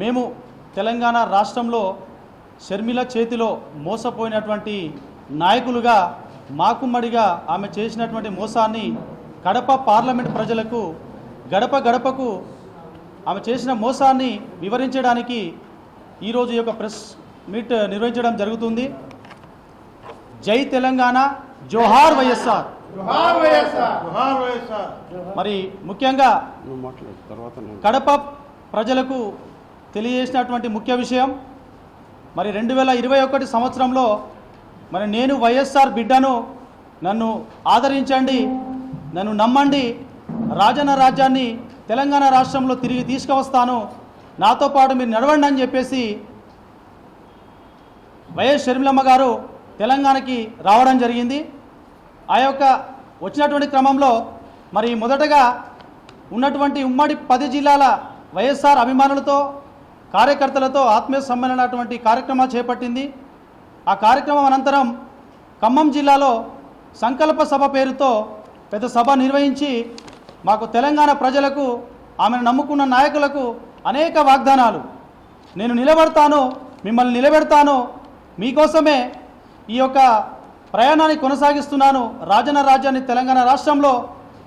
మేము తెలంగాణ రాష్ట్రంలో షర్మిల చేతిలో మోసపోయినటువంటి నాయకులుగా మాకుమ్మడిగా ఆమె చేసినటువంటి మోసాన్ని కడప పార్లమెంట్ ప్రజలకు గడప గడపకు ఆమె చేసిన మోసాన్ని వివరించడానికి ఈరోజు ఈ యొక్క ప్రెస్ మీట్ నిర్వహించడం జరుగుతుంది. జై తెలంగాణ జోహార్ వైఎస్ఆర్. మరి ముఖ్యంగా కడప ప్రజలకు తెలియజేసినటువంటి ముఖ్య విషయం మరి రెండు వేల ఇరవై ఒకటి సంవత్సరంలో మరి నేను వైఎస్ఆర్ బిడ్డను నన్ను ఆదరించండి నన్ను నమ్మండి రాజన్న రాజ్యాన్ని తెలంగాణ రాష్ట్రంలో తిరిగి తీసుకువస్తాను నాతో పాటు మీరు నడవండి అని చెప్పేసి వైఎస్ షర్మిలమ్మ గారు తెలంగాణకి రావడం జరిగింది. ఆ యొక్క వచ్చినటువంటి క్రమంలో మరి మొదటగా ఉన్నటువంటి ఉమ్మడి పది జిల్లాల వైఎస్ఆర్ అభిమానులతో కార్యకర్తలతో ఆత్మీయ సమ్మేళన అటువంటి కార్యక్రమాలు చేపట్టింది. ఆ కార్యక్రమం అనంతరం ఖమ్మం జిల్లాలో సంకల్ప సభ పేరుతో పెద్ద సభ నిర్వహించి మాకు తెలంగాణ ప్రజలకు ఆమెను నమ్ముకున్న నాయకులకు అనేక వాగ్దానాలు. నేను నిలబడతాను మిమ్మల్ని నిలబెడతాను మీకోసమే ఈ యొక్క ప్రయాణాన్ని కొనసాగిస్తున్నాను. రాజన్న రాజ్యాన్ని తెలంగాణ రాష్ట్రంలో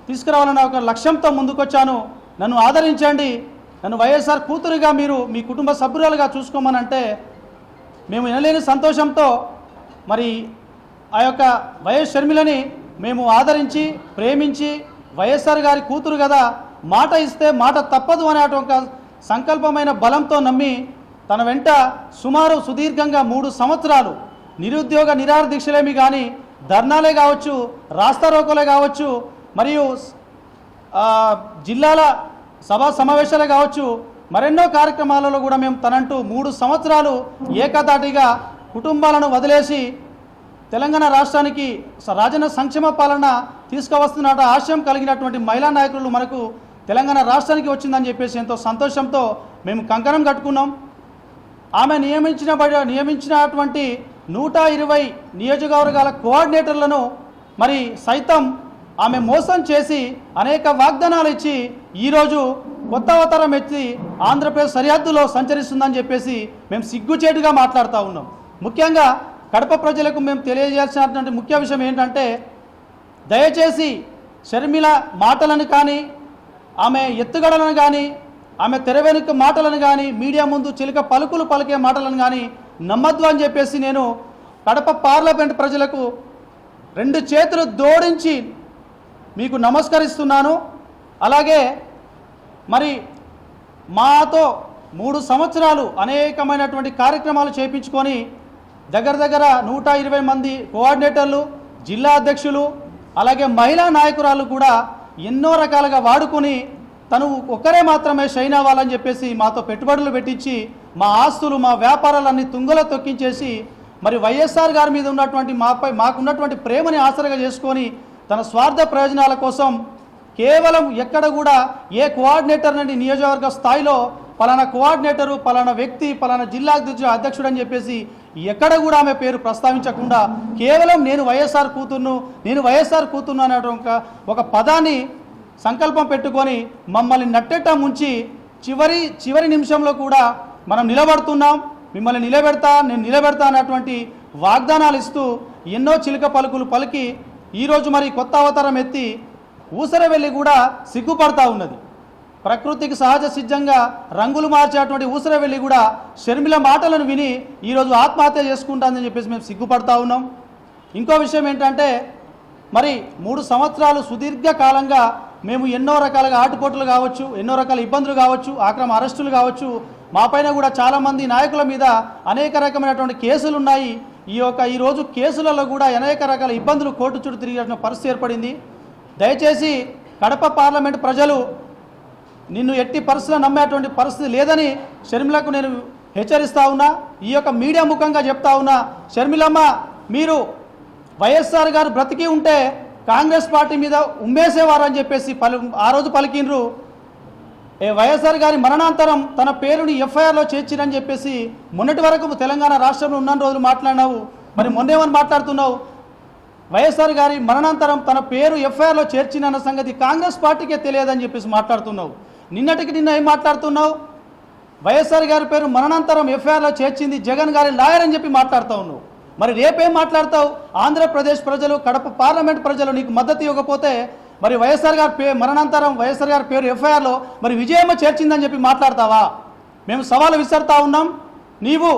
తీసుకురావాలన్న ఒక లక్ష్యంతో ముందుకొచ్చాను. నన్ను ఆదరించండి. నన్ను వైఎస్ఆర్ కూతురుగా మీరు మీ కుటుంబ సభ్యురాలుగా చూసుకోమనంటే మేము వినలేని సంతోషంతో మరి ఆ యొక్క వైఎస్ షర్మిలని మేము ఆదరించి ప్రేమించి వైఎస్ఆర్ గారి కూతురు కదా మాట ఇస్తే మాట తప్పదు అనే ఒక సంకల్పమైన బలంతో నమ్మి తన వెంట సుమారు సుదీర్ఘంగా మూడు సంవత్సరాలు నిరుద్యోగ నిరాహార దీక్షలేమి కానీ ధర్నాలే కావచ్చు రాస్తారోకోలే కావచ్చు మరియు జిల్లాల సభా సమావేశాలు కావచ్చు మరెన్నో కార్యక్రమాలలో కూడా మేము తనంటూ మూడు సంవత్సరాలు ఏకతాటిగా కుటుంబాలను వదిలేసి తెలంగాణ రాష్ట్రానికి రాజన్న సంక్షేమ పాలన తీసుకువస్తున్నట ఆశయం కలిగినటువంటి మహిళా నాయకులు మనకు తెలంగాణ రాష్ట్రానికి వచ్చిందని చెప్పేసి ఎంతో సంతోషంతో మేము కంకణం కట్టుకున్నాం. ఆమె నియమించిన నియమించినటువంటి నూట ఇరవై నియోజకవర్గాల కోఆర్డినేటర్లను మరి సైతం ఆమె మోసం చేసి అనేక వాగ్దానాలు ఇచ్చి ఈరోజు కొత్త అవతారం ఎత్తి ఆంధ్రప్రదేశ్ సరిహద్దులో సంచరిస్తుందని చెప్పేసి మేము సిగ్గుచేటుగా మాట్లాడుతూ ఉన్నాం. ముఖ్యంగా కడప ప్రజలకు మేము తెలియజేయాల్సినటువంటి ముఖ్య విషయం ఏంటంటే దయచేసి షర్మిల మాటలను కానీ ఆమె ఎత్తుగడలను కానీ ఆమె తెర వెనుక మాటలను కానీ మీడియా ముందు చిలుక పలుకులు పలికే మాటలను కానీ నమ్మద్దు అని చెప్పేసి నేను కడప పార్లమెంట్ ప్రజలకు రెండు చేతులు దోడించి మీకు నమస్కరిస్తున్నాను. అలాగే మరి మాతో మూడు సంవత్సరాలు అనేకమైనటువంటి కార్యక్రమాలు చేయించుకొని దగ్గర దగ్గర నూట ఇరవై మంది కోఆర్డినేటర్లు జిల్లా అధ్యక్షులు అలాగే మహిళా నాయకురాలు కూడా ఎన్నో రకాలుగా వాడుకొని తను ఒక్కరే మాత్రమే షైన్ అవ్వాలని చెప్పేసి మాతో పెట్టుబడులు పెట్టించి మా ఆస్తులు మా వ్యాపారాలన్నీ తుంగలో తొక్కించేసి మరి వైఎస్ఆర్ గారి మీద ఉన్నటువంటి మాపై మాకున్నటువంటి ప్రేమని ఆసరగా చేసుకొని తన స్వార్థ ప్రయోజనాల కోసం కేవలం ఎక్కడ కూడా ఏ కోఆర్డినేటర్ నుండి నియోజకవర్గ స్థాయిలో పలానా కోఆర్డినేటరు పలానా వ్యక్తి పలానా జిల్లా అధ్యక్షుడు అని చెప్పేసి ఎక్కడ కూడా ఆమె పేరు ప్రస్తావించకుండా కేవలం నేను వైఎస్ఆర్ కూతుర్ను నేను వైఎస్ఆర్ కూతుర్ను అనే ఒక ఒక పదాన్ని సంకల్పం పెట్టుకొని మమ్మల్ని నట్టెట్ట ముంచి చివరి చివరి నిమిషంలో కూడా మనం నిలబడుతున్నాం మిమ్మల్ని నిలబెడతా నేను నిలబెడతా అన్నటువంటి వాగ్దానాలు ఇస్తూ ఎన్నో చిలుక పలుకులు పలికి ఈరోజు మరి కొత్త అవతారం ఎత్తి ఊసర వెళ్ళి కూడా సిగ్గుపడతా ఉన్నది. ప్రకృతికి సహజ సిద్ధంగా రంగులు మార్చేటువంటి ఊసర వెళ్ళి కూడా షర్మిల మాటలను విని ఈరోజు ఆత్మహత్య చేసుకుంటానని చెప్పేసి మేము సిగ్గుపడతా ఉన్నాం. ఇంకో విషయం ఏంటంటే మరి మూడు సంవత్సరాలు సుదీర్ఘ కాలంగా మేము ఎన్నో రకాలుగా ఆటుపోట్లు కావచ్చు ఎన్నో రకాల ఇబ్బందులు కావచ్చు ఆక్రమ అరెస్టులు కావచ్చు మాపైన కూడా చాలామంది నాయకుల మీద అనేక రకమైనటువంటి కేసులు ఉన్నాయి ఈ యొక్క ఈరోజు కేసులలో కూడా అనేక రకాల ఇబ్బందులు కోర్టు చుట్టూ తిరిగిన పరిస్థితి ఏర్పడింది. దయచేసి కడప పార్లమెంట్ ప్రజలు నిన్ను ఎట్టి పరిస్థితిలో నమ్మేటువంటి పరిస్థితి లేదని షర్మిలకు నేను హెచ్చరిస్తా ఉన్నా ఈ యొక్క మీడియా ముఖంగా చెప్తా ఉన్నా. షర్మిలమ్మ మీరు వైఎస్ఆర్ గారు బ్రతికి ఉంటే కాంగ్రెస్ పార్టీ మీద ఉమ్మేసేవారు అని చెప్పేసి పలు ఆ రోజు పలికిండ్రు. వైఎస్ఆర్ గారి మరణాంతరం తన పేరుని ఎఫ్ఐఆర్లో చేర్చిరని చెప్పేసి మొన్నటి వరకు తెలంగాణ రాష్ట్రంలో ఉన్న రోజులు మాట్లాడినావు. మరి మొన్నేమని మాట్లాడుతున్నావు? వైఎస్ఆర్ గారి మరణాంతరం తన పేరు ఎఫ్ఐఆర్లో చేర్చినన్న సంగతి కాంగ్రెస్ పార్టీకే తెలియదని చెప్పేసి మాట్లాడుతున్నావు. నిన్నటికి నిన్న ఏం మాట్లాడుతున్నావు? వైఎస్ఆర్ గారి పేరు మరణాంతరం ఎఫ్ఐఆర్లో చేర్చింది జగన్ గారి లాయర్ అని చెప్పి మాట్లాడుతావు నువ్వు మరి రేపేం మాట్లాడతావు? ఆంధ్రప్రదేశ్ ప్రజలు కడప పార్లమెంట్ ప్రజలు నీకు మద్దతు ఇవ్వకపోతే మరి వైఎస్ఆర్ గారి పే మరణాంతరం వైఎస్ఆర్ గారి పేరు ఎఫ్ఐఆర్లో మరి విజయమ్మ చేర్చిందని చెప్పి మాట్లాడతావా? మేము సవాలు విసరుతా ఉన్నాం. నీవు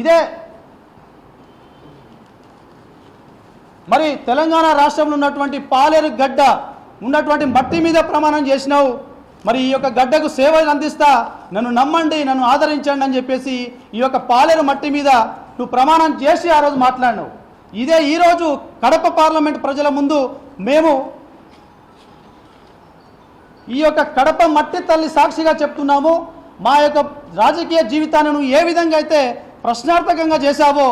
ఇదే మరి తెలంగాణ రాష్ట్రంలో ఉన్నటువంటి పాలేరు గడ్డ ఉన్నటువంటి మట్టి మీద ప్రమాణం చేసినావు. మరి ఈ యొక్క గడ్డకు సేవలు అందిస్తా నన్ను నమ్మండి నన్ను ఆదరించండి అని చెప్పేసి ఈ యొక్క పాలేరు మట్టి మీద నువ్వు ప్రమాణం చేసి ఆ రోజు మాట్లాడినావు. ఇదే ఈరోజు కడప పార్లమెంట్ ప్రజల ముందు మేము ఈ యొక్క కడప మట్టి తల్లి సాక్షిగా చెప్తున్నాము మా యొక్క రాజకీయ జీవితాన్ని నువ్వు ఏ విధంగా అయితే ప్రశ్నార్థకంగా చేశావో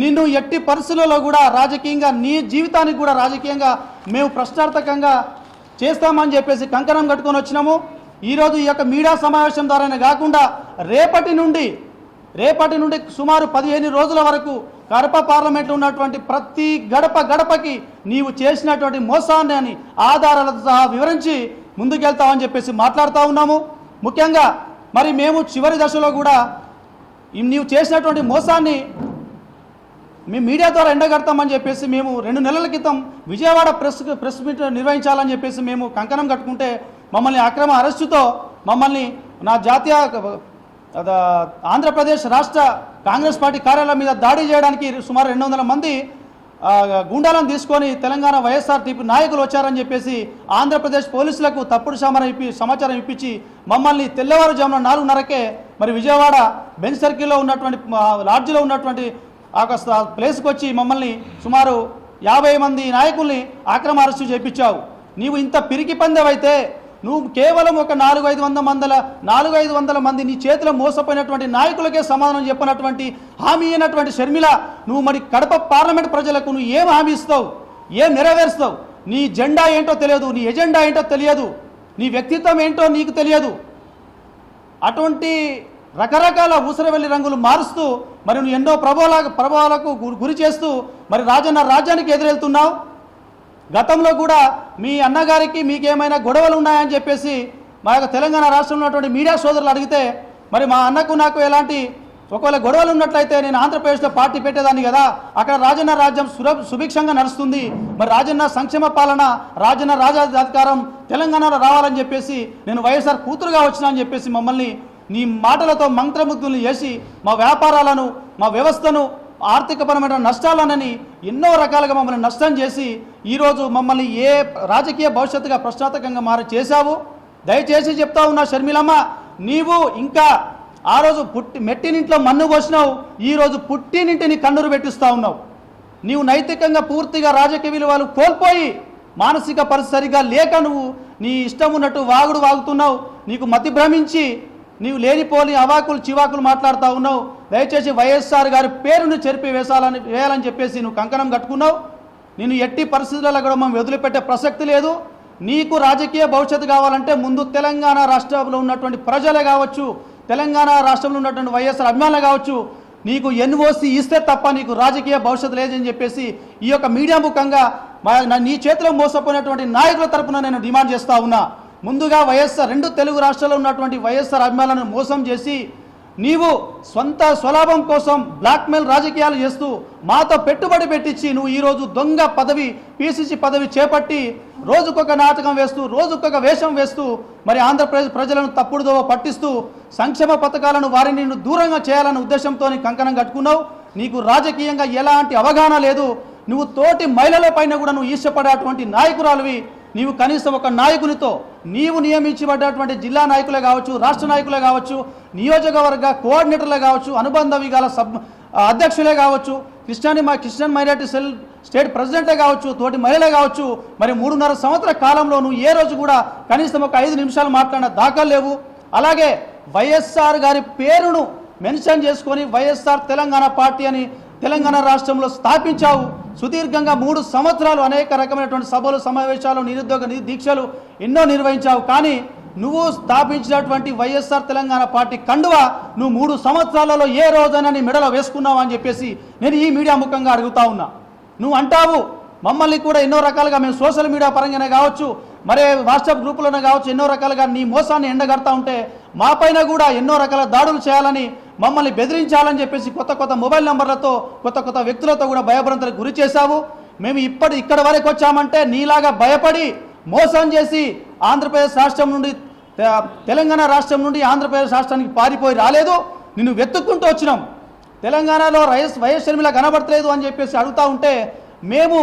నిన్ను ఎట్టి పరిస్థితులలో కూడా రాజకీయంగా నీ జీవితానికి కూడా రాజకీయంగా మేము ప్రశ్నార్థకంగా చేస్తామని చెప్పేసి కంకణం కట్టుకొని వచ్చినాము. ఈరోజు ఈ యొక్క మీడియా సమావేశం ద్వారానే కాకుండా రేపటి నుండి రేపటి నుండి సుమారు పదిహేను రోజుల వరకు కడప పార్లమెంట్లో ఉన్నటువంటి ప్రతి గడప గడపకి నీవు చేసినటువంటి మోసాన్ని ఆధారాలతో సహా వివరించి ముందుకెళ్తామని చెప్పేసి మాట్లాడుతూ ఉన్నాము. ముఖ్యంగా మరి మేము చివరి దశలో కూడా నీవు చేసినటువంటి మోసాన్ని మేము మీడియా ద్వారా ఎండగడతామని చెప్పేసి మేము రెండు నెలల క్రితం విజయవాడ ప్రెస్ ప్రెస్ మీట్ నిర్వహించాలని చెప్పేసి మేము కంకణం కట్టుకుంటే మమ్మల్ని అక్రమ అరెస్టుతో మమ్మల్ని నా జాతీయ ఆంధ్రప్రదేశ్ రాష్ట్ర కాంగ్రెస్ పార్టీ కార్యాలయం మీద దాడి చేయడానికి సుమారు రెండు వందల మంది గుండాలను తీసుకొని తెలంగాణ వైఎస్ఆర్టీపీ నాయకులు వచ్చారని చెప్పేసి ఆంధ్రప్రదేశ్ పోలీసులకు తప్పుడు సమాచారం ఇప్పి సమాచారం ఇప్పించి మమ్మల్ని తెల్లవారుజామున నాలుగున్నరకే మరి విజయవాడ బెంచ్ సర్కిల్లో ఉన్నటువంటి లాడ్జిలో ఉన్నటువంటి ఆ ప్లేస్కి వచ్చి మమ్మల్ని సుమారు యాభై మంది నాయకుల్ని ఆక్రమ అరెస్టు చేయించావు నీవు ఇంత పిరికి పందెవైతే నువ్వు కేవలం ఒక నాలుగు ఐదు వందల మందల నాలుగు ఐదు వందల మంది నీ చేతిలో మోసపోయినటువంటి నాయకులకే సమాధానం చెప్పినటువంటి హామీ అయినటువంటి షర్మిల నువ్వు మరి కడప పార్లమెంట్ ప్రజలకు నువ్వు ఏం హామీ ఇస్తావు? ఏం నెరవేరుస్తావు? నీ జెండా ఏంటో తెలియదు నీ ఎజెండా ఏంటో తెలియదు నీ వ్యక్తిత్వం ఏంటో నీకు తెలియదు. అటువంటి రకరకాల ఊసరవెల్లి రంగులు మారుస్తూ మరి నువ్వు ఎన్నో ప్రభావాల ప్రభావాలకు గు- గురి చేస్తూ మరి రాజన్న రాజ్యానికి ఎదురెళ్తున్నావు? గతంలో కూడా మీ అన్నగారికి మీకేమైనా గొడవలు ఉన్నాయని చెప్పేసి మా యొక్క తెలంగాణ రాష్ట్రంలో ఉన్నటువంటి మీడియా సోదరులు అడిగితే మరి మా అన్నకు నాకు ఎలాంటి ఒకవేళ గొడవలు ఉన్నట్లయితే నేను ఆంధ్రప్రదేశ్లో పార్టీ పెట్టేదాన్ని కదా అక్కడ రాజన్న రాజ్యం సుర సుభిక్షంగా నడుస్తుంది మరి రాజన్న సంక్షేమ పాలన రాజన్న రాజాధికారం తెలంగాణలో రావాలని చెప్పేసి నేను వైఎస్ఆర్ కూతురుగా వచ్చినా అని చెప్పేసి మమ్మల్ని నీ మాటలతో మంత్రముగ్ధులు చేసి మా వ్యాపారాలను మా వ్యవస్థను ఆర్థికపరమైన నష్టాలనని ఎన్నో రకాలుగా మమ్మల్ని నష్టం చేసి ఈరోజు మమ్మల్ని ఏ రాజకీయ భవిష్యత్తుగా ప్రశ్నార్థకంగా మారి చేశావు? దయచేసి చెప్తా ఉన్నా షర్మిలమ్మ నీవు ఇంకా ఆ రోజు పుట్టి మెట్టినింట్లో మన్ను పోసినావు ఈరోజు పుట్టినింటిని కన్నురు పెట్టిస్తూ ఉన్నావు. నీవు నైతికంగా పూర్తిగా రాజకీయ విలువలు కోల్పోయి మానసిక పరిస్థితి సరిగా లేక నువ్వు నీ ఇష్టం ఉన్నట్టు వాగుడు వాగుతున్నావు నీకు మతి భ్రమించి నీవు లేనిపోని అవాకులు చివాకులు మాట్లాడుతూ ఉన్నావు. దయచేసి వైఎస్ఆర్ గారి పేరును చెరిపి వేసాలని వేయాలని చెప్పేసి నువ్వు కంకణం కట్టుకున్నావు. నేను ఎట్టి పరిస్థితులలో కూడా మనం వదిలిపెట్టే ప్రసక్తి లేదు. నీకు రాజకీయ భవిష్యత్తు కావాలంటే ముందు తెలంగాణ రాష్ట్రంలో ఉన్నటువంటి ప్రజలే కావచ్చు తెలంగాణ రాష్ట్రంలో ఉన్నటువంటి వైఎస్ఆర్ అభిమానులు కావచ్చు నీకు ఎన్ఓసి ఇస్తే తప్ప నీకు రాజకీయ భవిష్యత్తు లేదని చెప్పేసి ఈ యొక్క మీడియా ముఖంగా మా నీ చేతిలో మోసపోయినటువంటి నాయకుల తరపున నేను డిమాండ్ చేస్తా ఉన్నా. ముందుగా వైఎస్ఆర్ రెండు తెలుగు రాష్ట్రాల్లో ఉన్నటువంటి వైఎస్ఆర్ అభిమానులను మోసం చేసి నీవు సొంత స్వలాభం కోసం బ్లాక్మెయిల్ రాజకీయాలు చేస్తూ మాతో పెట్టుబడి పెట్టించి నువ్వు ఈరోజు దొంగ పదవి పీసీసీ పదవి చేపట్టి రోజుకొక నాటకం వేస్తూ రోజుకొక వేషం వేస్తూ మరి ఆంధ్రప్రదేశ్ ప్రజలను తప్పుడుదో పట్టిస్తూ సంక్షేమ పథకాలను వారిని నిన్ను దూరంగా చేయాలనే ఉద్దేశంతో కంకణం కట్టుకున్నావు. నీకు రాజకీయంగా ఎలాంటి అవగాహన లేదు. నువ్వు తోటి మహిళల పైన కూడా నువ్వు ఈర్షపడేటువంటి నాయకురాలువి నీవు కనీసం ఒక నాయకునితో నీవు నియమించబడ్డటువంటి జిల్లా నాయకులే కావచ్చు రాష్ట్ర నాయకులే కావచ్చు నియోజకవర్గ కోఆర్డినేటర్లే కావచ్చు అనుబంధ విగాల సబ్ అధ్యక్షులే కావచ్చు క్రిస్టియన్ మా క్రిస్టియన్ మైనారిటీ సెల్ స్టేట్ ప్రెసిడెంటే కావచ్చు తోటి మహిళలే కావచ్చు మరి మూడున్నర సంవత్సర కాలంలో నువ్వు ఏ రోజు కూడా కనీసం ఒక ఐదు నిమిషాలు మాట్లాడిన దాఖలు లేవు. అలాగే వైఎస్ఆర్ గారి పేరును మెన్షన్ చేసుకొని వైఎస్ఆర్ తెలంగాణ పార్టీ అని తెలంగాణ రాష్ట్రంలో స్థాపించావు. సుదీర్ఘంగా మూడు సంవత్సరాలు అనేక రకమైనటువంటి సభలు సమావేశాలు నిరుద్యోగ దీక్షలు ఎన్నో నిర్వహించావు. కానీ నువ్వు స్థాపించినటువంటి వైఎస్ఆర్ తెలంగాణ పార్టీ కండువ నువ్వు మూడు సంవత్సరాలలో ఏ రోజైనా నీ మెడలో వేసుకున్నావు అని చెప్పేసి నేను ఈ మీడియా ముఖంగా అడుగుతా ఉన్నా. నువ్వు అంటావు మమ్మల్ని కూడా ఎన్నో రకాలుగా మేము సోషల్ మీడియా పరంగానే కావచ్చు మరే వాట్సాప్ గ్రూపులోనే కావచ్చు ఎన్నో రకాలుగా నీ మోసాన్ని ఎండగడతా ఉంటే మా పైన కూడా ఎన్నో రకాల దాడులు చేయాలని మమ్మల్ని బెదిరించాలని చెప్పేసి కొత్త కొత్త మొబైల్ నెంబర్లతో కొత్త కొత్త వ్యక్తులతో కూడా భయభ్రంతలకు గురి చేశావు. మేము ఇప్పటి ఇక్కడ వరకు వచ్చామంటే నీలాగా భయపడి మోసం చేసి ఆంధ్రప్రదేశ్ రాష్ట్రం నుండి తెలంగాణ రాష్ట్రం నుండి ఆంధ్రప్రదేశ్ రాష్ట్రానికి పారిపోయి రాలేదు. నిన్ను వెతుక్కుంటూ వచ్చినాం. తెలంగాణలో వైఎస్ వైఎస్ షర్మిల కనబడతలేదు అని చెప్పేసి అడుగుతూ ఉంటే మేము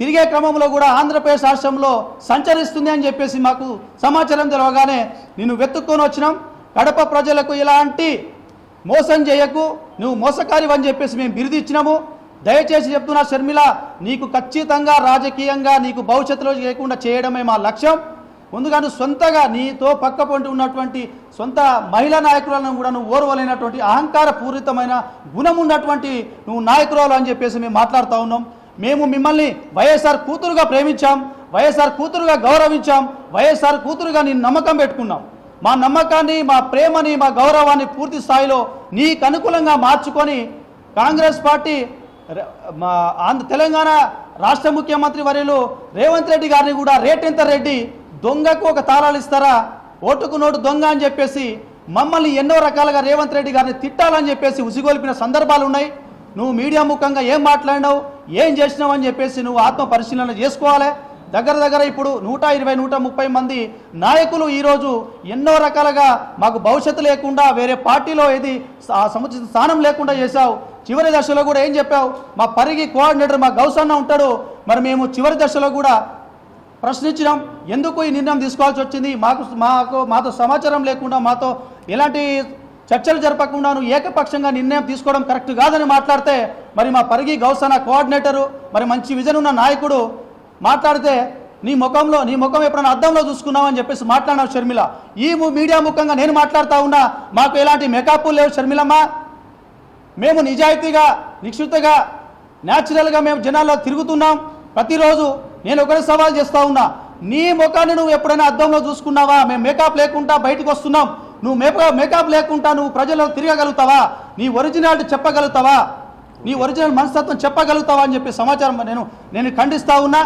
తిరిగే క్రమంలో కూడా ఆంధ్రప్రదేశ్ రాష్ట్రంలో సంచరిస్తుంది అని చెప్పేసి మాకు సమాచారం తెలవగానే నిన్ను వెతుక్కొని వచ్చినాం. కడప ప్రజలకు ఇలాంటి మోసం చేయకు నువ్వు మోసకారి అని చెప్పేసి మేము బిరుదిచ్చినాము దయచేసి చెప్తున్నా షర్మిల నీకు ఖచ్చితంగా రాజకీయంగా నీకు భవిష్యత్తులో చేయకుండా చేయడమే మా లక్ష్యం. ముందుగా నువ్వు సొంతగా నీతో పక్క పొంటి ఉన్నటువంటి సొంత మహిళా నాయకులను కూడా నువ్వు ఓర్వలేనటువంటి అహంకార పూరితమైన గుణం ఉన్నటువంటి నువ్వు నాయకురాలు అని చెప్పేసి మేము మాట్లాడుతూ ఉన్నాం. మేము మిమ్మల్ని వైఎస్ఆర్ కూతురుగా ప్రేమించాం వైఎస్ఆర్ కూతురుగా గౌరవించాం వైఎస్ఆర్ కూతురుగా నేను నమ్మకం పెట్టుకున్నాం. మా నమ్మకాన్ని మా ప్రేమని మా గౌరవాన్ని పూర్తి స్థాయిలో నీకు అనుకూలంగా మార్చుకొని కాంగ్రెస్ పార్టీ మా ఆంధ్ర తెలంగాణ రాష్ట్ర ముఖ్యమంత్రి వర్యులు రేవంత్ రెడ్డి గారిని కూడా రేటెంత రెడ్డి దొంగకు ఒక తాళాలు ఇస్తారా? ఓటుకు నోటు దొంగ అని చెప్పేసి మమ్మల్ని ఎన్నో రకాలుగా రేవంత్ రెడ్డి గారిని తిట్టాలని చెప్పేసి ఉసిగొల్పిన సందర్భాలు ఉన్నాయి. నువ్వు మీడియా ముఖంగా ఏం మాట్లాడినావు ఏం చేసినావు అని చెప్పేసి నువ్వు ఆత్మ పరిశీలన చేసుకోవాలి. దగ్గర దగ్గర ఇప్పుడు నూట ఇరవై నూట ముప్పై మంది నాయకులు ఈరోజు ఎన్నో రకాలుగా మాకు భవిష్యత్తు లేకుండా వేరే పార్టీలో ఏది సముచిత స్థానం లేకుండా చేశావు. చివరి దశలో కూడా ఏం చెప్పావు? మా పరిగి కోఆర్డినేటర్ మా గౌసన్న ఉంటాడు. మరి మేము చివరి దశలో కూడా ప్రశ్నించినాం. ఎందుకు ఈ నిర్ణయం తీసుకోవాల్సి వచ్చింది? మాకు మాకు మాతో సమాచారం లేకుండా మాతో ఎలాంటి చర్చలు జరపకుండా నువ్వు ఏకపక్షంగా నిర్ణయం తీసుకోవడం కరెక్ట్ కాదని మాట్లాడితే మరి మా పరిగి గౌసన కోఆర్డినేటరు మరి మంచి విజన్ ఉన్న నాయకుడు మాట్లాడితే నీ ముఖంలో నీ ముఖం ఎప్పుడైనా అద్దంలో చూసుకున్నావని చెప్పేసి మాట్లాడినావు షర్మిల. ఈ మీడియా ముఖంగా నేను మాట్లాడుతూ ఉన్నా మాకు ఎలాంటి మేకప్ లేవు షర్మిలమ్మ. మేము నిజాయితీగా నిక్షిప్తగా న్యాచురల్గా మేము జనాల్లో తిరుగుతున్నాం. ప్రతిరోజు నేను ఒకటే సవాల్ చేస్తా ఉన్నా. నీ ముఖాన్ని నువ్వు ఎప్పుడైనా అద్దంలో చూసుకున్నావా? మేము మేకప్ లేకుండా బయటకు వస్తున్నాం. నువ్వు మేకప్ మేకప్ లేకుండా నువ్వు ప్రజల్లో తిరగగలుగుతావా? నీ ఒరిజినాలిటీ చెప్పగలుగుతావా? నీ ఒరిజినల్ మనస్తత్వం చెప్పగలుగుతావా అని చెప్పి సమాచారం నేను నేను ఖండిస్తా ఉన్నా.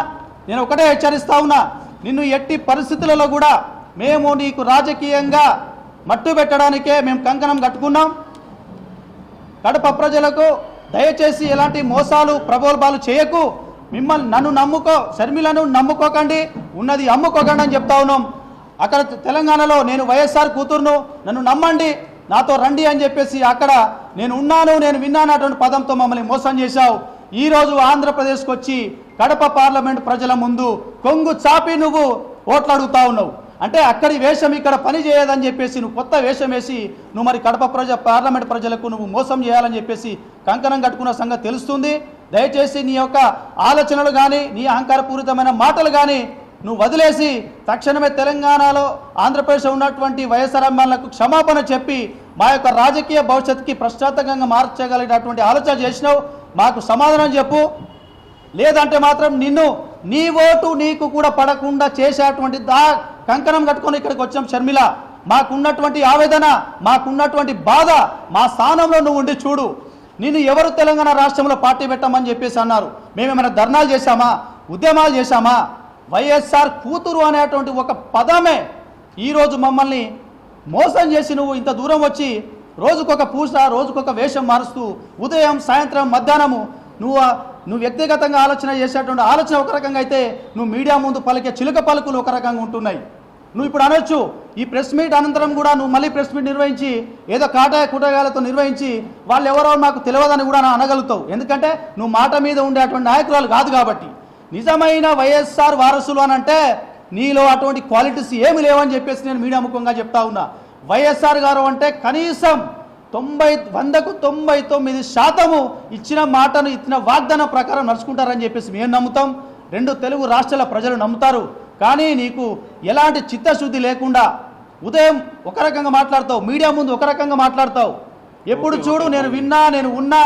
నేను ఒకటే హెచ్చరిస్తా ఉన్నా నిన్ను ఎట్టి పరిస్థితులలో కూడా మేము నీకు రాజకీయంగా మట్టు పెట్టడానికే మేము కంకణం కట్టుకున్నాం. కడప ప్రజలకు దయచేసి ఎలాంటి మోసాలు ప్రగల్భాలు చేయకు. మిమ్మల్ని నన్ను నమ్ముకో షర్మిలను నమ్ముకోకండి ఉన్నది అమ్ముకోకండి అని చెప్తా ఉన్నాం. అక్కడ తెలంగాణలో నేను వైఎస్ఆర్ కూతురును నన్ను నమ్మండి నాతో రండి అని చెప్పేసి అక్కడ నేను ఉన్నాను నేను విన్నాను అటువంటి పదంతో మమ్మల్ని మోసం చేశావు. ఈరోజు ఆంధ్రప్రదేశ్కి వచ్చి కడప పార్లమెంట్ ప్రజల ముందు కొంగు చాపి నువ్వు ఓట్లు అడుగుతా ఉన్నావు. అంటే అక్కడి వేషం ఇక్కడ పని చేయదని చెప్పేసి నువ్వు కొత్త వేషం వేసి నువ్వు మరి కడప ప్రజ పార్లమెంట్ ప్రజలకు నువ్వు మోసం చేయాలని చెప్పేసి కంకణం కట్టుకున్న సంగతి తెలుస్తుంది. దయచేసి నీ యొక్క ఆలోచనలు కానీ నీ అహంకారపూరితమైన మాటలు కానీ నువ్వు వదిలేసి తక్షణమే తెలంగాణలో ఆంధ్రప్రదేశ్లో ఉన్నటువంటి వైఎస్ఆర్ ఎమ్మెల్యేలకు క్షమాపణ చెప్పి మా యొక్క రాజకీయ భవిష్యత్తుకి ప్రశ్నార్థకంగా మార్చగలిగినటువంటి ఆలోచన చేసినావు. మాకు సమాధానం చెప్పు. లేదంటే మాత్రం నిన్ను నీ ఓటు నీకు కూడా పడకుండా చేసేటువంటి దా కంకణం కట్టుకొని ఇక్కడికి వచ్చాం షర్మిల. మాకున్నటువంటి ఆవేదన మాకున్నటువంటి బాధ మా స్థానంలో నువ్వు ఉండి చూడు. నిన్ను ఎవరు తెలంగాణ రాష్ట్రంలో పార్టీ పెట్టమని చెప్పేసి అన్నారు. మేమేమైనా ధర్నాలు చేశామా? ఉద్యమాలు చేశామా? వైఎస్ఆర్ కూతురు అనేటువంటి ఒక పదమే ఈరోజు మమ్మల్ని మోసం చేసి నువ్వు ఇంత దూరం వచ్చి రోజుకొక పూస రోజుకొక వేషం మారుస్తూ ఉదయం సాయంత్రం మధ్యాహ్నము నువ్వు నువ్వు వ్యక్తిగతంగా ఆలోచన చేసేటువంటి ఆలోచన ఒక రకంగా అయితే నువ్వు మీడియా ముందు పలికే చిలుక పలుకులు ఒక రకంగా ఉంటున్నాయి. నువ్వు ఇప్పుడు అనొచ్చు ఈ ప్రెస్ మీట్ అనంతరం కూడా నువ్వు మళ్ళీ ప్రెస్ మీట్ నిర్వహించి ఏదో కాటాయ కుటగాలతో నిర్వహించి వాళ్ళు ఎవరో మాకు తెలియదని కూడా నా అనగలుగుతావు. ఎందుకంటే నువ్వు మాట మీద ఉండేటువంటి నాయకురాలు కాదు కాబట్టి. నిజమైన వైఎస్ఆర్ వారసులు అని అంటే నీలో అటువంటి క్వాలిటీస్ ఏమి లేవని చెప్పేసి నేను మీడియా ముఖంగా చెప్తా ఉన్నా. వైఎస్ఆర్ గారు అంటే కనీసం తొంభై వందకు తొంభై తొమ్మిది శాతము ఇచ్చిన మాటను ఇచ్చిన వాగ్దానం ప్రకారం నడుచుకుంటారని చెప్పేసి మేము నమ్ముతాం. రెండు తెలుగు రాష్ట్రాల ప్రజలు నమ్ముతారు. కానీ నీకు ఎలాంటి చిత్తశుద్ధి లేకుండా ఉదయం ఒక రకంగా మాట్లాడతావు మీడియా ముందు ఒక రకంగా మాట్లాడతావు. ఎప్పుడు చూడు నేను విన్నా నేను ఉన్నా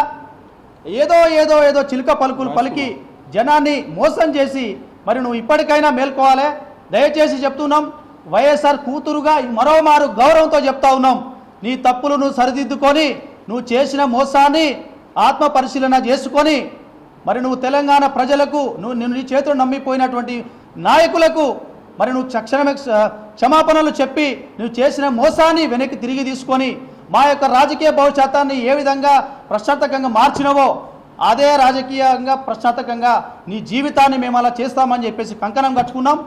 ఏదో ఏదో ఏదో చిలుక పలుకులు పలికి జనాన్ని మోసం చేసి మరి నువ్వు ఇప్పటికైనా మేల్కోవాలి? దయచేసి చెప్తున్నాం వైఎస్ఆర్ కూతురుగా మరోమారు గౌరవంతో చెప్తా ఉన్నాం. నీ తప్పులు నువ్వు సరిదిద్దుకొని నువ్వు చేసిన మోసాన్ని ఆత్మ పరిశీలన చేసుకొని మరి నువ్వు తెలంగాణ ప్రజలకు నువ్వు నిన్ను నీ చేతులు నమ్మిపోయినటువంటి నాయకులకు మరి నువ్వు క్షణమే క్షమాపణలు చెప్పి నువ్వు చేసిన మోసాన్ని వెనక్కి తిరిగి తీసుకొని మా యొక్క రాజకీయ భవిష్యత్తాన్ని ఏ విధంగా ప్రశాంతకంగా మార్చినవో అదే రాజకీయంగా ప్రశ్నార్థకంగా నీ జీవితాన్ని మేము అలా చేస్తామని చెప్పేసి కంకణం కట్టుకున్నాం.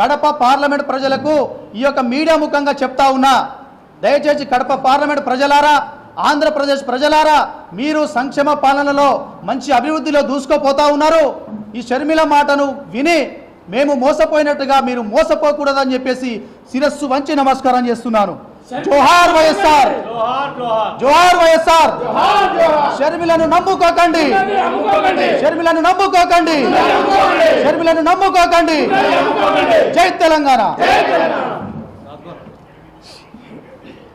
కడప పార్లమెంట్ ప్రజలకు ఈ యొక్క మీడియా ముఖంగా చెప్తా ఉన్నా దయచేసి కడప పార్లమెంట్ ప్రజలారా ఆంధ్రప్రదేశ్ ప్రజలారా మీరు సంక్షేమ పాలనలో మంచి అభివృద్ధిలో దూసుకుపోతా ఉన్నారు. ఈ షర్మిల మాటను విని మేము మోసపోయినట్టుగా మీరు మోసపోకూడదని చెప్పేసి శిరస్సు వంచి నమస్కారం చేస్తున్నాను. జోహార్ వైఎస్ఆర్. జోహార్ వైఎస్ఆర్. షర్మిలను నమ్ముకోకండి. షర్మిలను నమ్ముకోకండి. షర్మిలను నమ్ముకోకండి. జై తెలంగాణ.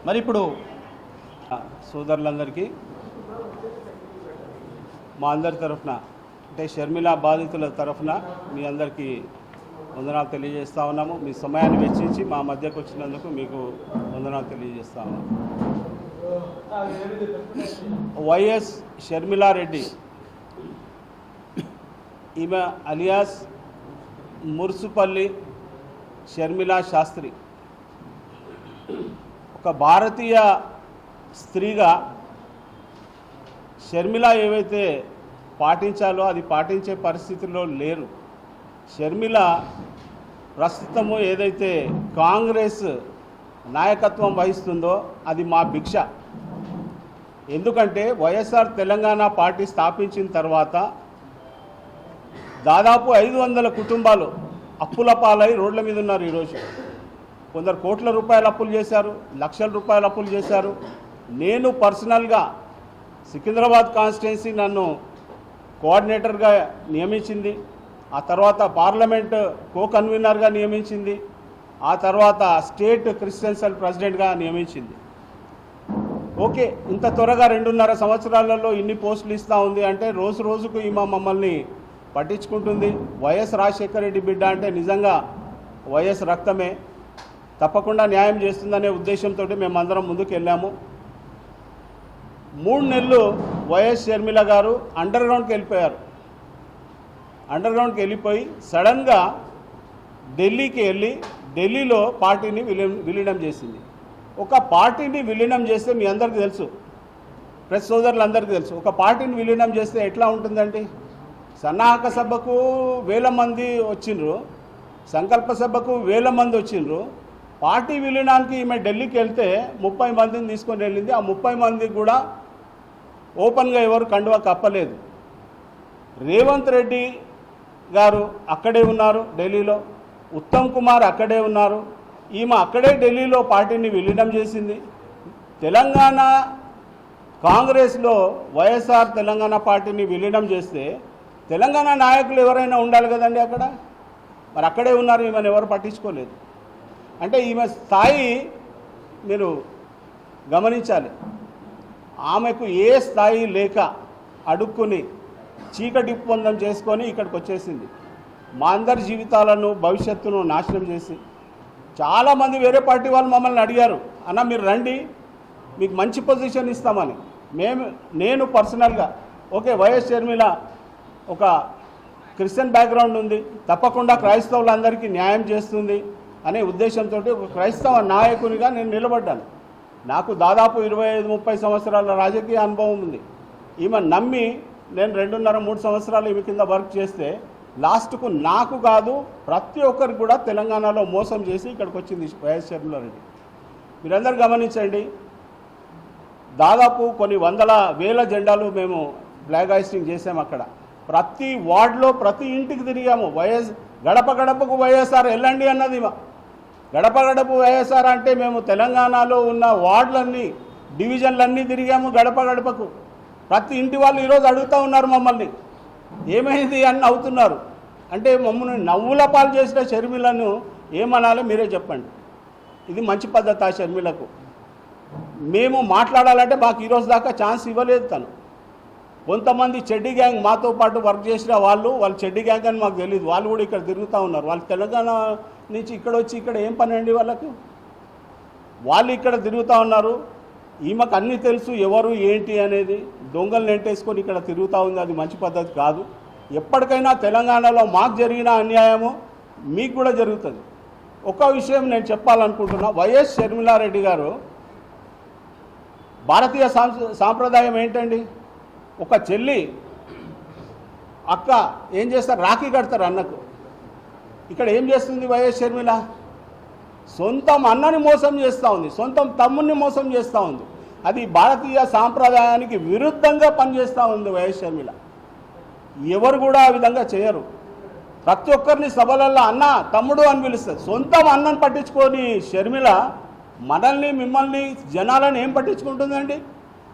మరి ఇప్పుడు సోదరులందరికీ మా అందరి తరఫున అంటే షర్మిల బాధితుల తరఫున మీ అందరికీ వందనాలు తెలియజేస్తా ఉన్నాము. మీ సమయాన్ని వెచ్చించి మా మధ్యకు వచ్చినందుకు మీకు వందనాలు తెలియజేస్తా ఉన్నాము. వైఎస్ షర్మిలారెడ్డి ఈమె అలియాస్ మురుసుపల్లి షర్మిలా శాస్త్రి. ఒక భారతీయ స్త్రీగా షర్మిల ఏవైతే పాటించాలో అది పాటించే పరిస్థితుల్లో లేరు. షర్మిల ప్రస్తుతము ఏదైతే కాంగ్రెస్ నాయకత్వం వహిస్తుందో అది మా భిక్ష. ఎందుకంటే వైఎస్ఆర్ తెలంగాణ పార్టీ స్థాపించిన తర్వాత దాదాపు ఐదు వందల కుటుంబాలు అప్పుల పాలై రోడ్ల మీద ఉన్నారు ఈరోజు. కొందరు కోట్ల రూపాయలు అప్పులు చేశారు లక్షల రూపాయలు అప్పులు చేశారు. నేను పర్సనల్గా సికింద్రాబాద్ కాన్స్టిట్యున్సీ నన్ను కోఆర్డినేటర్గా నియమించింది. ఆ తర్వాత పార్లమెంట్ కో కన్వీనర్గా నియమించింది. ఆ తర్వాత స్టేట్ క్రిస్టియన్ ప్రెసిడెంట్గా నియమించింది. ఓకే ఇంత త్వరగా రెండున్నర సంవత్సరాలలో ఇన్ని పోస్టులు ఇస్తూ ఉంది అంటే రోజు రోజుకు ఈమె మమ్మల్ని పట్టించుకుంటుంది. వైఎస్ రాజశేఖర రెడ్డి బిడ్డ అంటే నిజంగా వైఎస్ రక్తమే. తప్పకుండా న్యాయం చేస్తుందనే ఉద్దేశంతో మేమందరం ముందుకు వెళ్ళాము మూడు నెలలు వైఎస్ షర్మిల గారు అండర్ గ్రౌండ్కి వెళ్ళిపోయారు. అండర్గ్రౌండ్కి వెళ్ళిపోయి సడన్గా ఢిల్లీకి వెళ్ళి ఢిల్లీలో పార్టీని విలీనం విలీనం చేసింది. ఒక పార్టీని విలీనం చేస్తే మీ అందరికీ తెలుసు. ప్రెస్ సోదరులందరికీ తెలుసు. ఒక పార్టీని విలీనం చేస్తే ఎట్లా ఉంటుందండి? సన్నాహక సభకు వేల మంది వచ్చిండ్రు. సంకల్ప సభకు వేల మంది వచ్చిండ్రు. పార్టీ విలీనానికి ఈమె ఢిల్లీకి వెళ్తే ముప్పై మందిని తీసుకొని వెళ్ళింది. ఆ ముప్పై మందికి కూడా ఓపెన్గా ఎవరు కండువా కప్పలేదు. రేవంత్ రెడ్డి గారు అక్కడే ఉన్నారు ఢిల్లీలో. ఉత్తమ్ కుమార్ అక్కడే ఉన్నారు. ఈమె అక్కడే ఢిల్లీలో పార్టీని విలీనం చేసింది. తెలంగాణ కాంగ్రెస్లో వైఎస్ఆర్ తెలంగాణ పార్టీని విలీనం చేస్తే తెలంగాణ నాయకులు ఎవరైనా ఉండాలి కదండి అక్కడ? మరి అక్కడే ఉన్నారు ఈమెను ఎవరు పట్టించుకోలేదు. అంటే ఈమె స్థాయి మీరు గమనించాలి. ఆమెకు ఏ స్థాయి లేక అడుక్కుని చీకటి ఒప్పందం చేసుకొని ఇక్కడికి వచ్చేసింది. మా అందరి జీవితాలను భవిష్యత్తును నాశనం చేసి. చాలామంది వేరే పార్టీ వాళ్ళు మమ్మల్ని అడిగారు అన్న మీరు రండి మీకు మంచి పొజిషన్ ఇస్తామని. మేము నేను పర్సనల్గా ఓకే వైఎస్ షర్మిల ఒక క్రిస్టియన్ బ్యాక్గ్రౌండ్ ఉంది తప్పకుండా క్రైస్తవులందరికీ న్యాయం చేస్తుంది అనే ఉద్దేశంతో ఒక క్రైస్తవ నాయకునిగా నేను నిలబడ్డాను. నాకు దాదాపు ఇరవై ఐదు ముప్పై సంవత్సరాల రాజకీయ అనుభవం ఉంది. ఈమె నమ్మి నేను రెండున్నర మూడు సంవత్సరాలు ఈమె కింద వర్క్ చేస్తే లాస్ట్కు నాకు కాదు ప్రతి ఒక్కరికి కూడా తెలంగాణలో మోసం చేసి ఇక్కడికి వచ్చింది వైఎస్ షర్మిలారెడ్డి మీరందరూ గమనించండి దాదాపు కొన్ని వందల వేల జెండాలు మేము ఫ్లాగ్ హాయిస్టింగ్ చేసాము అక్కడ. ప్రతి వార్డులో ప్రతి ఇంటికి తిరిగాము. వైఎస్ గడప గడపకు వైఎస్ఆర్ వెళ్ళండి అన్నది గడప గడప వైఎస్ఆర్ అంటే మేము తెలంగాణలో ఉన్న వార్డులన్నీ డివిజన్లన్నీ తిరిగాము గడప గడపకు. ప్రతి ఇంటి వాళ్ళు ఈరోజు అడుగుతూ ఉన్నారు మమ్మల్ని. ఏమైంది అని నవ్వుతున్నారు. అంటే మమ్మల్ని నవ్వుల పాలు చేసిన షర్మిలను ఏమనాలో మీరే చెప్పండి. ఇది మంచి పద్ధతి ఆ షర్మిలకు. మేము మాట్లాడాలంటే మాకు ఈరోజు దాకా ఛాన్స్ ఇవ్వలేదు తను. కొంతమంది చెడ్డి గ్యాంగ్ మాతో పాటు వర్క్ చేసిన వాళ్ళు వాళ్ళు చెడ్డి గ్యాంగ్ అని మాకు తెలియదు వాళ్ళు కూడా ఇక్కడ తిరుగుతూ ఉన్నారు. వాళ్ళు తెలంగాణ నుంచి ఇక్కడ వచ్చి ఇక్కడ ఏం పని అండి వాళ్ళకు? వాళ్ళు ఇక్కడ తిరుగుతూ ఉన్నారు. ఈమెకు అన్నీ తెలుసు ఎవరు ఏంటి అనేది. దొంగలు నెంటేసుకొని ఇక్కడ తిరుగుతూ ఉంది అది మంచి పద్ధతి కాదు. ఎప్పటికైనా తెలంగాణలో మాకు జరిగిన అన్యాయము మీకు కూడా జరుగుతుంది. ఒక విషయం నేను చెప్పాలనుకుంటున్నా. వైఎస్ షర్మిలారెడ్డి గారు భారతీయ సాంస్- సాంప్రదాయం ఏంటండి? ఒక చెల్లి అక్క ఏం చేస్తారు? రాఖీ కడతారు అన్నకు. ఇక్కడ ఏం చేస్తుంది వైఎస్ షర్మిల? సొంతం అన్నని మోసం చేస్తూ ఉంది సొంతం తమ్ముడిని మోసం చేస్తూ ఉంది. అది భారతీయ సాంప్రదాయానికి విరుద్ధంగా పనిచేస్తూ ఉంది వైఎస్ షర్మిల. ఎవరు కూడా ఆ విధంగా చేయరు. ప్రతి ఒక్కరిని సభలల్లో అన్న తమ్ముడు అని పిలుస్తుంది సొంతం అన్నం పట్టించుకొని షర్మిల మనల్ని మిమ్మల్ని జనాలను ఏం పట్టించుకుంటుందండి?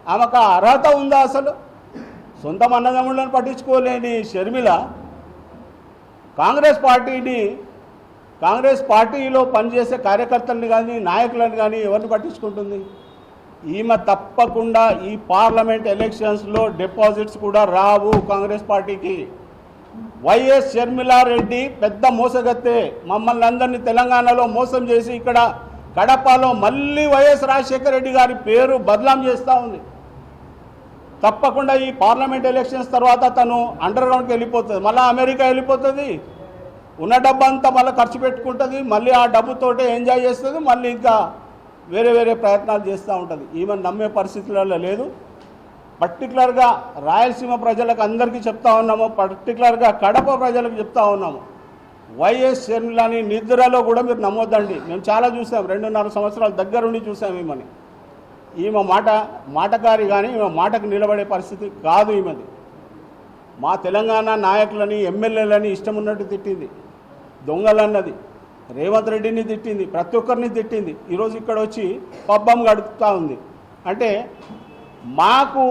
ఆమెకు ఆ అర్హత ఉందా అసలు? సొంతం అన్నదమ్ములను పట్టించుకోలేని షర్మిల కాంగ్రెస్ పార్టీని కాంగ్రెస్ పార్టీలో పనిచేసే కార్యకర్తలను కానీ నాయకులను కానీ ఎవరిని పట్టించుకుంటుంది? ఈమె తప్పకుండా ఈ పార్లమెంట్ ఎలక్షన్స్లో డిపాజిట్స్ కూడా రావు కాంగ్రెస్ పార్టీకి. వైఎస్ షర్మిలారెడ్డి పెద్ద మోసగత్తే. మమ్మల్ని అందరినీ తెలంగాణలో మోసం చేసి ఇక్కడ కడపలో మళ్ళీ వైఎస్ రాజశేఖర రెడ్డి గారి పేరు బదలాం చేస్తూ ఉంది. తప్పకుండా ఈ పార్లమెంట్ ఎలక్షన్స్ తర్వాత తను అండర్ గ్రౌండ్కి వెళ్ళిపోతుంది. మళ్ళీ అమెరికా వెళ్ళిపోతుంది. ఉన్న డబ్బు అంతా మళ్ళీ ఖర్చు పెట్టుకుంటుంది. మళ్ళీ ఆ డబ్బుతోటే ఎంజాయ్ చేస్తుంది. మళ్ళీ ఇంకా వేరే వేరే ప్రయత్నాలు చేస్తూ ఉంటుంది. ఈమె నమ్మే పరిస్థితులలో లేదు. పర్టికులర్గా రాయలసీమ ప్రజలకు అందరికీ చెప్తా ఉన్నాము. పర్టికులర్గా కడప ప్రజలకు చెప్తా ఉన్నాము. వైఎస్ షర్మిలాని నిద్రలో కూడా మీరు నమ్మొద్దండి. మేము చాలా చూసాం. రెండున్నర సంవత్సరాల దగ్గరుండి చూసాం ఈమెని. ఈమె మాట మాటకారి కానీ ఈమె మాటకు నిలబడే పరిస్థితి కాదు ఈమెది. మా తెలంగాణ నాయకులని ఎమ్మెల్యేలని ఇష్టం ఉన్నట్టు తిట్టింది. దొంగలన్నది. రేవంత్ రెడ్డిని తిట్టింది ప్రతి ఒక్కరిని తిట్టింది. ఈరోజు ఇక్కడ వచ్చి పబ్బం గడుపుతూ ఉంది. అంటే మాకు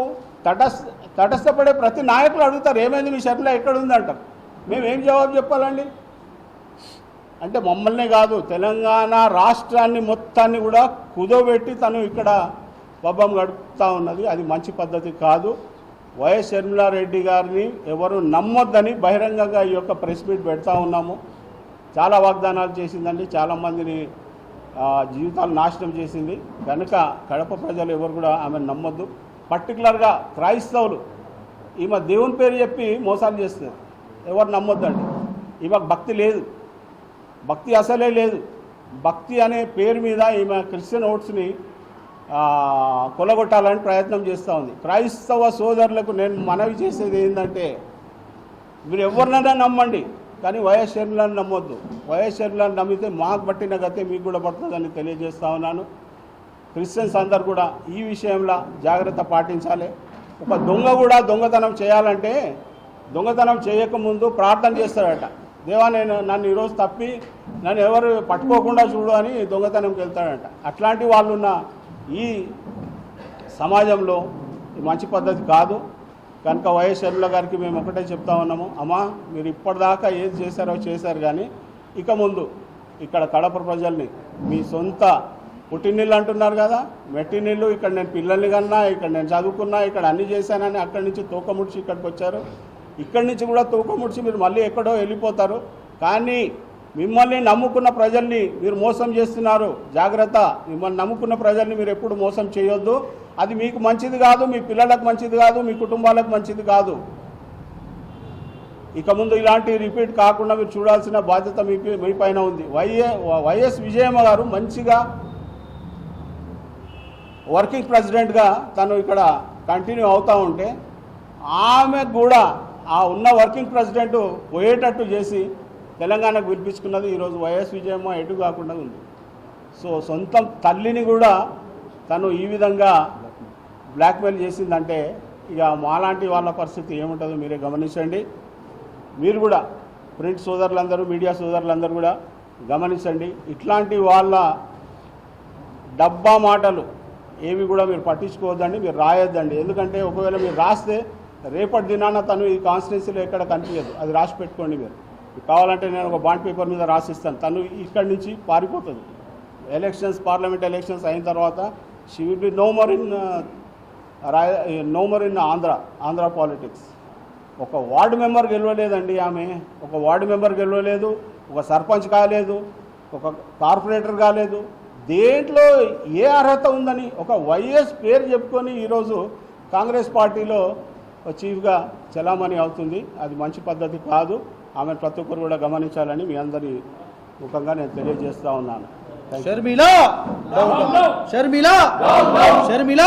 తటస్థ తటస్థపడే ప్రతి నాయకులు అడుగుతారు ఏమైంది మీ షర్మిల ఎక్కడ ఉంది మేము ఏం జవాబు చెప్పాలండి? అంటే మమ్మల్నే కాదు తెలంగాణ రాష్ట్రాన్ని మొత్తాన్ని కూడా కుదోబెట్టి తను ఇక్కడ పబ్బం గడుపుతూ ఉన్నది. అది మంచి పద్ధతి కాదు. వైఎస్ షర్మిలారెడ్డి గారిని ఎవరు నమ్మొద్దని బహిరంగంగా ఈ యొక్క ప్రెస్ మీట్ పెడతా ఉన్నాము. చాలా వాగ్దానాలు చేసిందండి చాలామందిని జీవితాలు నాశనం చేసింది. కనుక కడప ప్రజలు ఎవరు కూడా ఆమెను నమ్మొద్దు. పర్టికులర్గా క్రైస్తవులు ఈమె దేవుని పేరు చెప్పి మోసాలు చేస్తుంది ఎవరు నమ్మొద్దండి. ఈమెకు భక్తి లేదు. భక్తి అసలే లేదు. భక్తి అనే పేరు మీద ఈమె క్రిస్టియన్ ఓట్స్ని కొలగొట్టాలని ప్రయత్నం చేస్తూ ఉంది. క్రైస్తవ సోదరులకు నేను మనవి చేసేది ఏంటంటే మీరు ఎవరినైనా నమ్మండి. కానీ వైఎస్ షర్మిలను నమ్మొద్దు. వైఎస్ షర్మిలను నమ్మితే మాకు పట్టిన గతే మీకు కూడా పడుతుందని తెలియజేస్తా ఉన్నాను. క్రిస్టియన్స్ అందరు కూడా ఈ విషయంలో జాగ్రత్త పాటించాలి. ఒక దొంగ కూడా దొంగతనం చేయాలంటే దొంగతనం చేయకముందు ప్రార్థన చేస్తాడట. దేవా నేను నన్ను ఈరోజు తప్పి నన్ను ఎవరు పట్టుకోకుండా చూడు అని దొంగతనంకి వెళ్తాడట. అట్లాంటి వాళ్ళున్న ఈ సమాజంలో మంచి పద్ధతి కాదు. కనుక వైఎస్ షర్మిల గారికి మేము ఒకటే చెప్తా ఉన్నాము అమ్మా మీరు ఇప్పటిదాకా ఏది చేశారో చేశారు కానీ ఇక ముందు ఇక్కడ కడప ప్రజల్ని మీ సొంత పుట్టినీళ్ళు అంటున్నారు కదా మెట్టినీళ్ళు ఇక్కడ నేను పిల్లల్ని కన్నా ఇక్కడ నేను చదువుకున్నా ఇక్కడ అన్ని చేశానని అక్కడి నుంచి తూకముడిచి ఇక్కడికి వచ్చారు. ఇక్కడి నుంచి కూడా తూకముడిచి మీరు మళ్ళీ ఎక్కడో వెళ్ళిపోతారు. కానీ మిమ్మల్ని నమ్ముకున్న ప్రజల్ని మీరు మోసం చేస్తున్నారు. జాగ్రత్త మిమ్మల్ని నమ్ముకున్న ప్రజల్ని మీరు ఎప్పుడు మోసం చేయొద్దు. అది మీకు మంచిది కాదు మీ పిల్లలకు మంచిది కాదు మీ కుటుంబాలకు మంచిది కాదు. ఇక ముందు ఇలాంటి రిపీట్ కాకుండా మీరు చూడాల్సిన బాధ్యత మీ మీ పైన ఉంది. వైఏ వైఎస్ విజయమ్మ గారు మంచిగా వర్కింగ్ ప్రెసిడెంట్గా తను ఇక్కడ కంటిన్యూ అవుతూ ఉంటే ఆమె కూడా ఆ ఉన్న వర్కింగ్ ప్రెసిడెంట్ పోయేటట్టు చేసి తెలంగాణకు పిలిపించుకున్నది ఈరోజు వైఎస్ విజయమ్మ ఎటు కాకుండా ఉంది. సో సొంతం తల్లిని కూడా తను ఈ విధంగా బ్లాక్మెయిల్ చేసిందంటే ఇక మాలాంటి వాళ్ళ పరిస్థితి ఏముంటుందో మీరే గమనించండి. మీరు కూడా ప్రింట్ సోదరులందరూ మీడియా సోదరులందరూ కూడా గమనించండి. ఇట్లాంటి వాళ్ళ డబ్బా మాటలు ఏవి కూడా మీరు పట్టించుకోవద్దండి మీరు రాయొద్దండి. ఎందుకంటే ఒకవేళ మీరు రాస్తే రేపటి దినాన తను ఈ కాన్స్టిట్యున్సీలో ఎక్కడ కనిపించదు. అది రాసి పెట్టుకోండి మీరు. కావాలంటే నేను ఒక బాండ్ పేపర్ మీద రాసిస్తాను. తను ఇక్కడి నుంచి పారిపోతుంది. ఎలక్షన్స్ పార్లమెంట్ ఎలక్షన్స్ అయిన తర్వాత she will be no more in no more in Andhra Andhra politics ఒక వార్డు మెంబర్ గెలవలేదండి ఆమె ఒక వార్డు మెంబర్ గెలవలేదు ఒక సర్పంచ్ కాలేదు ఒక కార్పొరేటర్ కాలేదు దేంట్లో ఏ అర్హత ఉందని ఒక వైఎస్ పేరు చెప్పుకొని ఈరోజు కాంగ్రెస్ పార్టీలో చీఫ్గా చలామణి అవుతుంది అది మంచి పద్ధతి కాదు ఆమె ప్రతి ఒక్కరు కూడా గమనించాలని మీ అందరి ముఖంగా నేను తెలియజేస్తా ఉన్నాను. షర్మిల షర్మిల షర్మిల